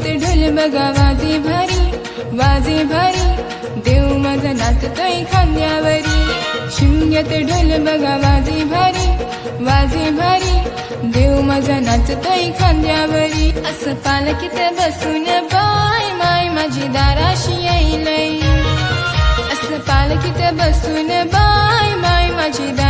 नाचत ढोल बघा वाजे भारी वाजे भारी देव माझा नाचतोय खांद्यावरी. शिमग्यात ढोल बघा वाजे भारी वाजे भारी देव माझा नाचतोय खांद्यावरी. असं पालकीत बसून बाय माय माझी दाराशी येईल असं पालकीत बसून बाय माय माझी दारा